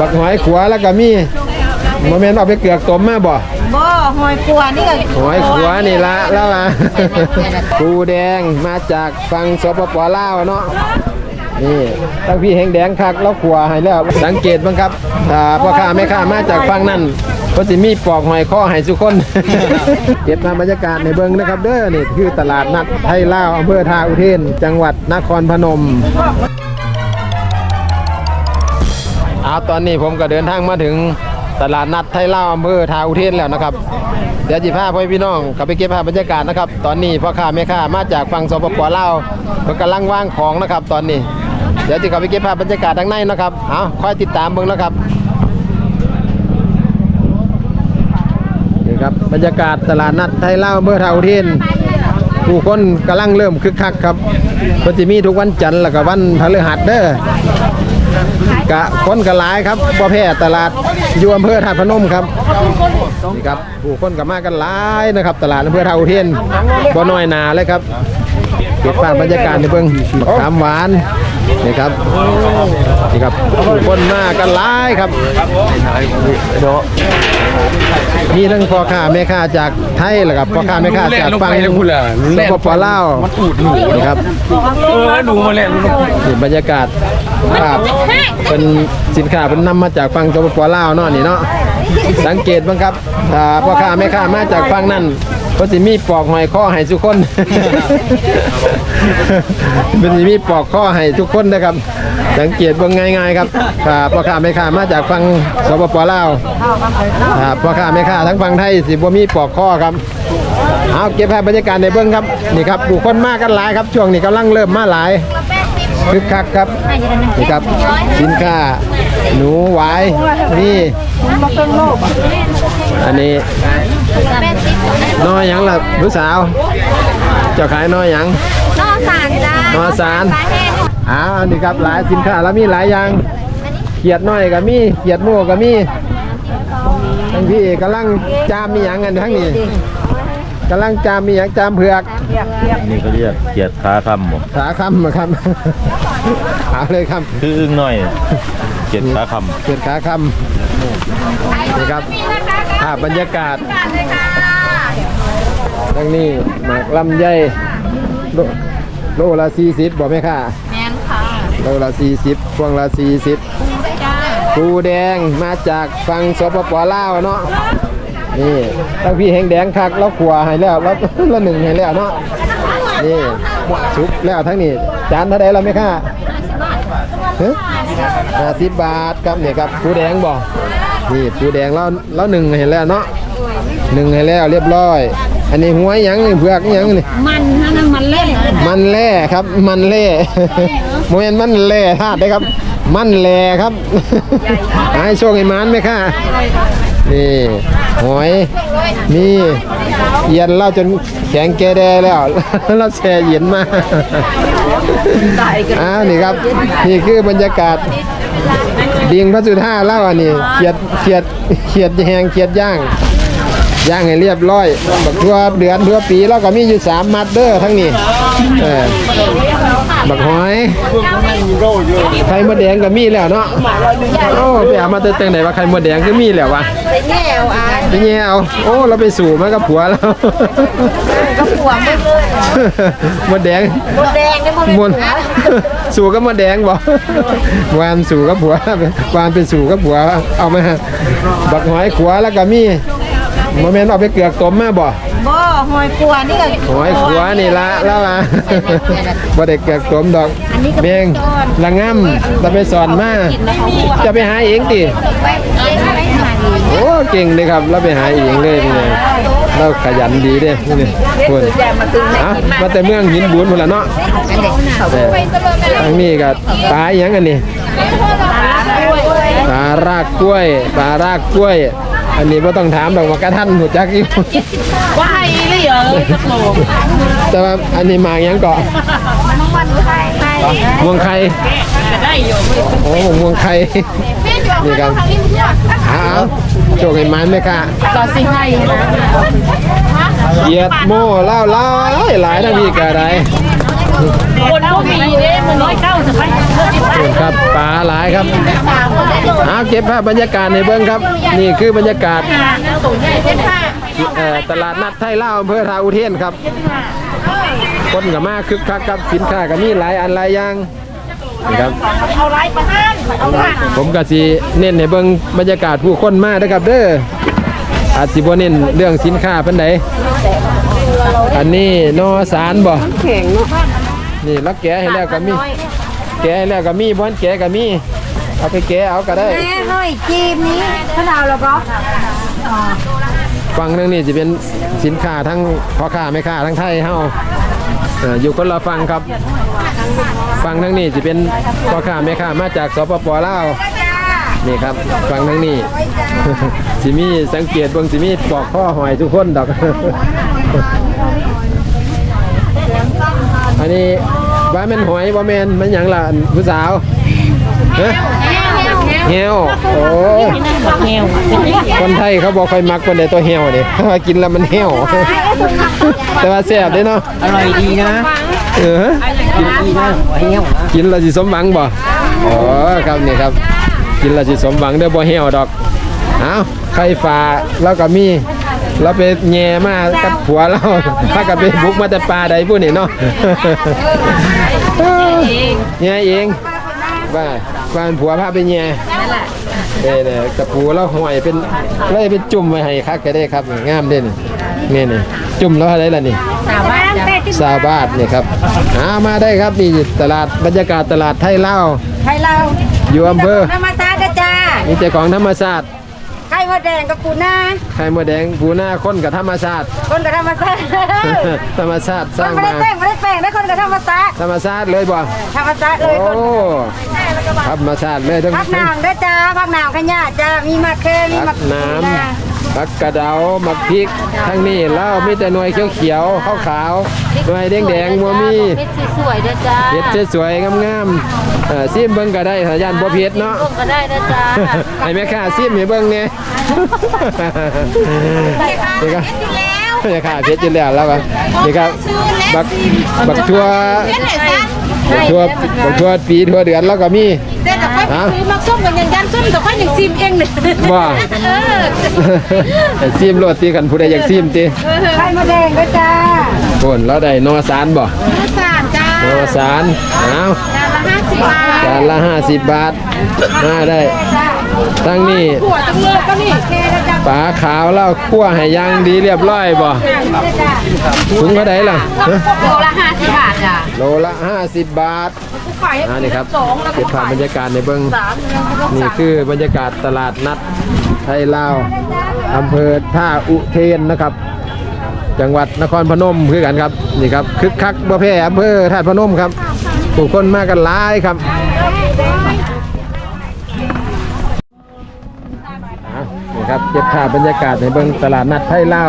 บักหอยขัวแล้วก็มีโมเมนต์เอาไปเกือกต้มมาบ่ บ่หอยกลัวนี่ก็หอยขัวนี่ละแล้วอะปูแดงมาจากฝั่งสปปลาวเนาะนี่ตั้งพี่แหงแดงคักแล้วขัวให้แล้วสังเกตบ้างครับถ้าพ่อค้าแม่ค้ามาจากฝั่งนั้นก็สิมีปอกหอยข้อให้ทุกคนเก็บมาบรรยากาศในเบิงนะครับ เด้อนี่คือตลาดนัดไทยลาวอำเภอทาอุเทน จังหวัดนครพนมเอาตอนนี้ผมก็เดินทางมาถึงตลาดนัดไทยลาอำเภอทาอุเทนแล้วนะครับ เดี๋ยวจิพาพ่อพี่น้องกลับไปเก็บภาพบรรยากาศนะครับ ตอนนี้พ่อค้าแม่ค้ามาจากฝั่งสปปลาวเพิ่นกำลังว่างของนะครับ ตอนนี้ เดี๋ยวจะกลับไปเก็บภาพบรรยากาศด้านในนะครับเอาคอยติดตามเบิ่งนะครับนี่ครับบรรยากาศตลาดนัดไทยลาอำเภอทาอุเทนผู้คนกำลังเริ่มคึกคักครับก็จะมีทุกวันจันทร์แล้วก็วันพฤหัสเด้อ กะคนก็หลายครับบ่แพ้ตลาดอยู่อำเภอธาตุพนมครับนี่ครับผู้คนก็มากันหลายนะครับ ตลาดอำเภอท่าอุเทนบ่น้อยหนาเลยครับเก็บภาพบรรยากาศในเบิ่งบักขามหวานนี่ครับนี่ครับผู้คนมากันหลายครับมีทั้งพ่อค้าแม่ค้าจากไทยแล้วครับพ่อค้าแม่ค้าจากฝั่งสปปลาวมันอูดหนูครับเออหนูมาเล่นนี่บรรยากาศ ภาพเป็นสินค้าเป็นนำมาจากฝั่งสปปลาวเนาะนี่เนาะสังเกตบ้างครับถ้าพ่อค้าแม่ค้ามาจากฝั่งนั้นก็สิมีปอกหอยข้อให้ทุกคนเป็นสิมีปอกข้อให้ทุกคนนะครับ สังเกตเบิ่งง่าย ๆ ครับถ้าพ่อค้าแม่ค้ามาจากฝั่งสปปลาวถ้าพ่อค้าแม่ค้าทั้งฝั่งไทยสิบ่มีปอกข้อครับเอาเก็บภาพบรรยากาศในเบื้องครับนี่ครับผู้คนมากกันหลายครับช่วงนี้กำลังเริ่มมาหลาย คึกคักครับนี่ครับสินค้าหนูหวายนี่อันนี้น้อยหยังล่ะผู้สาวเจ้าขายน้อยหยังนอสารจ้าน้อสารปลาแห้งอ้าวนี่ครับหลายสินค้าแล้วมีหลายอย่างเขียดน้อยก็มีเขียดโม่ก็มีทั้งพี่กำลังจามมีหยังกันทั้งนี้ กำลังจามมีหยังจามเผือกนี่เขาเรียกเกียรติค้าคำบ่ขาคำครับเอาเลยครับคืออึ้งหน่อยเกียรติค้าคเกิดขาคำนี่ครับภาพบรรยากาศทั้งนี้หมากลำไยโลโลละสี่สิบบอกไหมค่ะแมนค่ะโลละสี่สิบพวงละสี่สิบจ้าปูแดงมาจากฝั่งสปปลาวเนาะ นี่ตั้งพี่แหงแดงคักแล้วขัวให้แล้วแล้วแล้วหนึ่งให้แล้วเนาะนี่ซุปแล้วทั้งนี้จานเท่าไดเราไหมค่ะห้าสิบบาทครับเนี่ยครับปูแดงบอกนี่ปูแดงแล้วแล้วหนึ่งให้แล้วเนาะหนึ่งให้แล้วเรียบร้อย อันนี้หัวหยังนี่เผือกหยังนี่มันนั่นมันเล่นมันแร่ครับ มันแร่โมเมนมันแร่ธาตุได้ครับ มันแร่ครับให้โชคให้มันไหมค่ะ นี่หอยนี่เย็นเล่าจนแข็งแกแดแล้วเราแช่เย็นมาอ่านี่ครับ นี่คือบรรยากาศดิงพระสุธาเล่าอันนี้เขียดเขียดเขียดแหงเขียดย่างย่างให้เรียบร้อยบักทั่วเดือนทั่วปีแล้วก็มีอยู่สามมัดเด้อทั้งนี้เออบักหอย ไข่มดแดงก็มีแล้วเนาะโอ้ไปเอามาแต่จังไหนว่าไข่มดแดงก็มีแล้ววะไปแง่วอะไปแย่เอาโอ้เราไปสู่มากับผัวแล้วก็ปวงไม่เลยมดแดงมดแดงได้หมดมดสู่กับมดแดงบ่วานสู่กับผัววานไปสู่กับผัวเอามาบักหอยขัวแล้วก็มีโมเมนต์เอาไปเกือกต้มมาบ่บ่ หอยกลัวนี่ก็หอยขัวนี่ละแล้วล่ะบ่ได้เกิดกลมดอกเบงละง่ำเราไปสอนมาจะไปหาเองติไปไปหาดีโอ้เก่งเลยครับเราไปหาเองเลยนี่เลยเราขยันดีเด้นี่คนอะมาแต่เมืองหินบุญพุ่นละเนาะแต่ทางนี้ก็ปลาอีหยังกันนี่ปลารากกล้วยปลารากกล้วย อันนี้บ่ต้องถามดอกว่ากระทันหูจักอยู่ ว่าให้เลยเหรอสักโลแต่ว่าอันนี้หมากหยังเกาะมันวันไทยไทยม่วงไข่ได้อยู่โอ้ม่วงไข่นี่ครับอ้าวโชคให้มันไหมค่ะต่อสิให้นะเหยียดโม่เล่าเล่าหลายนาทีก็ได้ คนผู้มีเด้มันน้อยเก้าจะไปเพื่อที่ไปนี่ครับปลาหลายครับเอาเก็บภาพบรรยากาศในเบื้องครับ นี่คือบรรยากาศตลาดนัดไทยเล่าอำเภอทาอุเทนครับ คนกับมาคึกคักครับสินค้าก็มีหลายอันหลายอย่างนี่ครับเอาไรประทานเอาไรผมก็สิเน้นในเบิ่งบรรยากาศผู้คนมาเด้อครับเด้ออาจสิบ่เน้นเรื่องสินค้าปานใดอันนี้นอสารบ่แข็งเนาะ นี่แล้วแกะให้แล้วก็มี แกะให้แล้วก็มีบ่ทันแกะก็มี เอาไปแกะเอาก็ได้ แม่น้อยจีบนี้ขนาดแล้วก็ฝั่งหนึงนี่จะเป็นสินค้าทั้งพ่อค้าแม่ค้าทั้งไทยเฮาเอ่ออยู่คนละฝั่งครับฝั่งทั้งนี้จะเป็นพ่อค้าแม่ค้ามาจากสปปลาวนี่ครับฝั่งทั้งนี้ สิมีสังเกตเบิ่งสิมีปอกข้อหอยทุกคนดอก อันนี้ว่าแม่นหอยว่าแม่นมันหยังล่ะอันผู้สาวเฮ้เหี่ยวโอ้แนวคนไทยเขาบอกค่อยมักคนใดตัวเหี่ยวนี่เพราะว่ากินแล้วมันเหี่ยวแต่ว่าแซ่บเด้เนาะอร่อยดีนะเออดีนะหัวเหี้ยวนะกินแล้วสิสมหวังบ่อ๋อครับนี่ครับ กินแล้วสิสมหวังเด้อบ่เหี่ยวดอกเอ้าไข่ฟ้าแล้วก็มี เราไปแย่มากับผัวเราถ้ากับไปบุกมาแต่ป่าใดผู้นี่เนาะแย่เองว่าว่าเป็นผัวพาไปแย่เด้เนี่ยกับผัวเราห่วยเป็นเลยเป็นจุ่มไว้ให้คักก็ได้ครับงามเด่นนี่นี่จุ่มแล้วอะไรล่ะนี่สาวบ้านเป็ดที่ซาวบาทนี่ครับหามาได้ครับนี่ตลาดบรรยากาศตลาดไทยเล่าวไทยเราอยู่อำเภอธรรมศาสตร์นะจ้ามีแต่ของธรรมชาติไข่ มดแดงกับปูนาไข่มดแดงปูหน้าคนกับธรรมชาติ คนกับธรรมศาสตร์ธรรมชาติสคร้านงไม่ได้มาแป้งไม่ได้แป้งนะคนกับธรรมศาสตร์ธรรมชาติเลยบ่ธรรมศาสตร์เลโอ้ยคนธรรมชาติเลยทั้งพักนางด้วยจ้าพักนางขยะจ้ามีมะเขือมีผัมะกน้ำ ผักกระเดามักพริกทั้งนี้แล้วมีแต่หน่วยเขียวๆขาวๆหน่วยแดงๆบ่มีเม็ดสวยๆนะจ๊ะเฮ็ดสวยๆงามๆเอ่อซิมเบิ่งก็ได้ถ้าย่านบ่เผ็ดเนาะร่วมก็ได้นะจ๊ะให้แม่ค้าซิมให้เบิ่งแหน่นี่ ครับแม่ค้าเพชรอยู่แล้วแล้วก็นี่ครับบักบักทั่วบักทั่วบักทั่วปีทั่วเดือนแล้วก็มีแต่แต่ค่อยฮะซื้อมักส้มกันอย่างยันส้มแต่ค่อยอย่างซิมเองเลยว่าเออซิมโลดตีกันผู้ใดอยากซิมติไข่มดแดงด้วยจ้าคนเราได้นอสารบ่สานจ้านอสารเอาจานละห้าสิบบาทจานละ50บาทมาได้ ทั้งนี้หัวจังเลยก็นี่แค่นะจ๊ะปลาขาวแล้วคั่วให้อยังดีเรียบร้อยบ่จ้าถุงเท่าใดล่ะฮะโลละห้าสิบบาทจ้ะโลละ50บาทอ่านี่ครับเก็บภาพบรรยากาศในเบิ้งนี่คือบรรยากาศตลาดนัดไทยลาวอำเภอท่าอุเทนนะครับ จังหวัดนครพนมคือกันครับนี่ครับคึกคักบ่แพ้อำเภอท่าตุพนมครับผู้คนมากันหลายครับ ครับเก็บภาพบรรยากาศในเบิ้งตลาดนัดไทยลา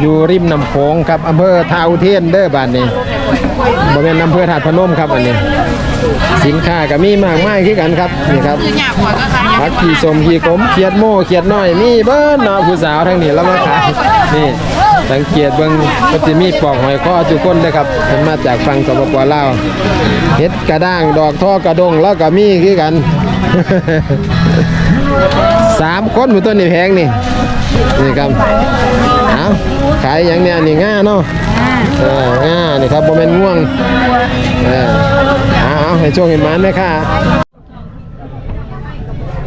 อยู่ริมน้ำโขงครับอำเภอท่าอุเทนเด้อบ้านนี้บริเวณอำเภอถาดพนมครับอันนี้ สินค้าก็มีมากมายคือกันครับนี่ครับผักขี่สมขี่กลมเขียดโม่เขียดน้อยมีเบิ้เนาผู้สาวทั้งนี้แล้วมาขายนี่สังเกตเบิ่งก็จะมีปอกหอยข้อทุกคนเลยครับเป็นมาจากฝั่งสปปลาวเฮ็ดกระด้างดอกท่อกระดงแล้วก็มีคือกัน สามคนหมูต้นนี่แพงนี่นี่ครับเอาขายอย่างเนี้ยนี่ง่าเนาะเออง่านี่ครับโมเมนง่วงเออเอาเอาให้โชคให้หมันนะค่ะ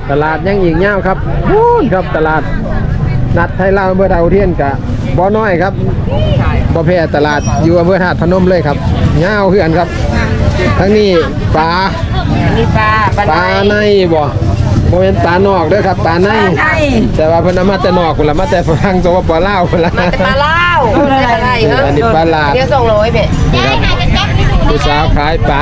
ตลาดยังอีกเงาวครับพูนครับตลาดนัดไทยลาวอำเภอดาวเทียนกะบ่อน้อยครับบ่แพ้ตลาดอยู่อำเภอธาตุพนมเลยครับเงาวคือกันครับทั้งนี้ปลานี่ปลาปลาปลาในบ่ โมเมนปลานอกเด้อครับปลาใน แต่ว่าเพิ่นเอามาแต่นอกพุ่นละมาแต่ฝรั่งสปปลาวพุ่นละปลาเล่าอะไรเหรออันนี้ปลาลาดเดี๋ยวส่งร้อยเบ็ดผู้สาวขายปลา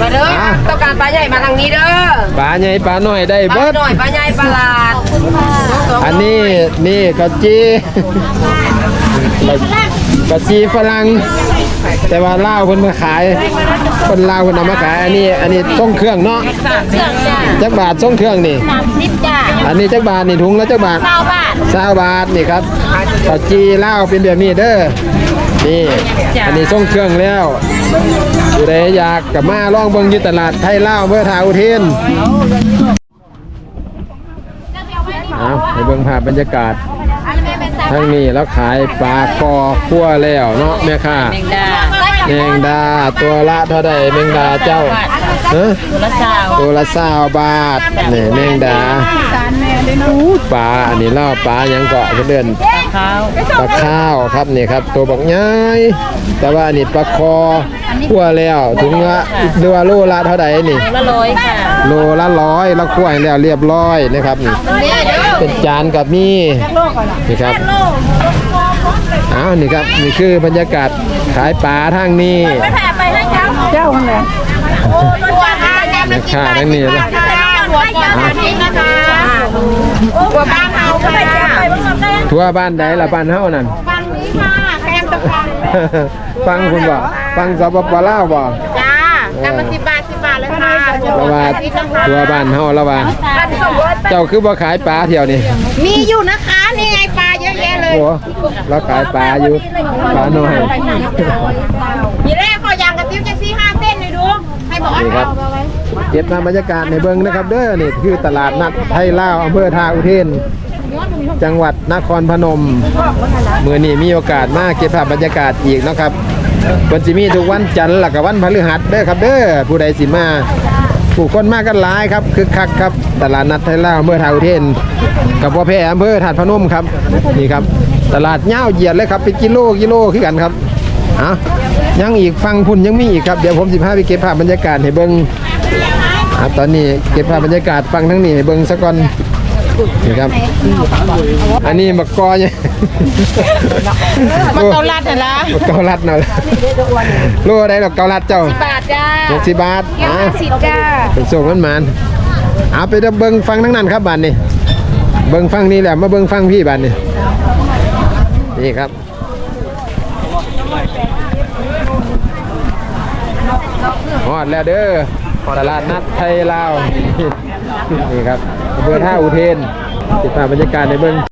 มาเด้อต้องการปลาใหญ่มาทางนี้เด้อ ปลาใหญ่ปลาน้อยได้ปลาเบิดหน่อยปลาใหญ่ปลาลาดอันนี้นี่กะจีกะจีฝรั่ง แต่ว่าลาวเพิ่นมาขายคนลาวเพิ่นเอามาขายอันนี้อันนี้ส่งเครื่องเนาะเครื่องจ้ะจักบาทส่งเครื่องนี่ สามสิบจ้ะอันนี้จักบาทนี่ถุงละจักบาท เก้าบาท20บาทนี่ครับกะจีลาวเป็นแบบนี้เด้อ นี่ อันนี้ส่งเครื่องแล้วผู้ใดอยากกับมาล่องเบิ่งอยู่ตลาดไทยลาวอำเภอทาอุเทนเอาไปเบิ่งภาพบรรยากาศทั้งนี้แล้วขายปลาคอคั่วแล้วเนาะแม่ค้าแมงดา แมงดาตัวละเท่าใดแมงดาเจ้าฮะตัวละสาวตัวละสาวบาทนี่แมงดาอู้ปลาอันนี้เล่าปลาหยังเกาะเดินข้าวปลาข้าวครับนี่ครับ ตัวบักย้ายแต่ว่าอันนี้ปลาคอคั่วแล้วถึงละเรือว่าโลละเท่าใดนี่ละร้อยค่ะโลละร้อยแล้วคั่วให้แล้วเรียบร้อยนะครับนี่เป็นจานกับมีนี่ครับ อ้าวนี่ครับนี่คือบรรยากาศขายปลาทางนี้ไปให้เจ้าเจ้าคนไหนตัวค่ะแกมแม่ค้าทั้งนี้นะหัวก่อนนี้นะคะหัวบ้านเฮาค่ะทั่วบ้านใดละบ้านเฮานั่นฟังนี้ค่ะแกมตะฟังฟังคุณบ่ฟังสปปลาวบ่จ้ากำมาสิบบาทสิบบาทเลยค่ะละว่าทั่วบ้านเฮาละว่าเจ้าคือบ่ขายปลาเที่ยวนี่มีอยู่นะคะ โอ้เราขายปลาอยู่ปลาน้อยยีแรกขอยางกระติ้วจะซี่ห้าเส้นเลยดูให้บอกนี่ครับเก็บมาบรรยากาศในเบิ่งนะครับเด้อนี่คือตลาดนัดไทยลาวอำเภอทาอุเทน จังหวัดนครพนมมือนี้มีโอกาสมาเก็บภาพบรรยากาศอีกเนาะครับวันสิมีทุกวันจันทร์หลักกับวันพฤหัสเด้อครับเด้อผู้ใดสิมาผู้คนมากันหลายครับคึกคักครับตลาดนัดไทยลาวอำเภอทาอุเทน กับพ่อแพร่อำเภอถาดพนมครับนี่ครับ ตลาดเง่าวเหยียดเลยครับเป็นกิโลกิโลคือกันครับอะยังอีกฟังพุ่นยังมีอีกครับเดี๋ยวผมสิพาไปเก็บภาพบรรยากาศให้เบิ่งอะตอนนี้เก็บภาพบรรยากาศฟังทั้งนี้ให้เบิ่งซะก่อนนี่ครับ อันนี้บักกอเนี่ยมันเกาลัดเหรอบักเกาลัดเนาะโลอะไรดอกเกาลัดเจ้าบาทจ้าหกสิบบาทอะสิบจ้าเป็นส่งมันมันเอาไปเบิ่งฟังทั้งนั้นครับบานนี่เบิ่งฟังนี่แหละมาเบิ่งฟังพี่บานนี่ นี่ครับ ฮอดแล้วเด้อตลาดนัดไทยลาว นี่ครับอำเภอท่าอุเทนติดตามบรรยากาศในเบื้อง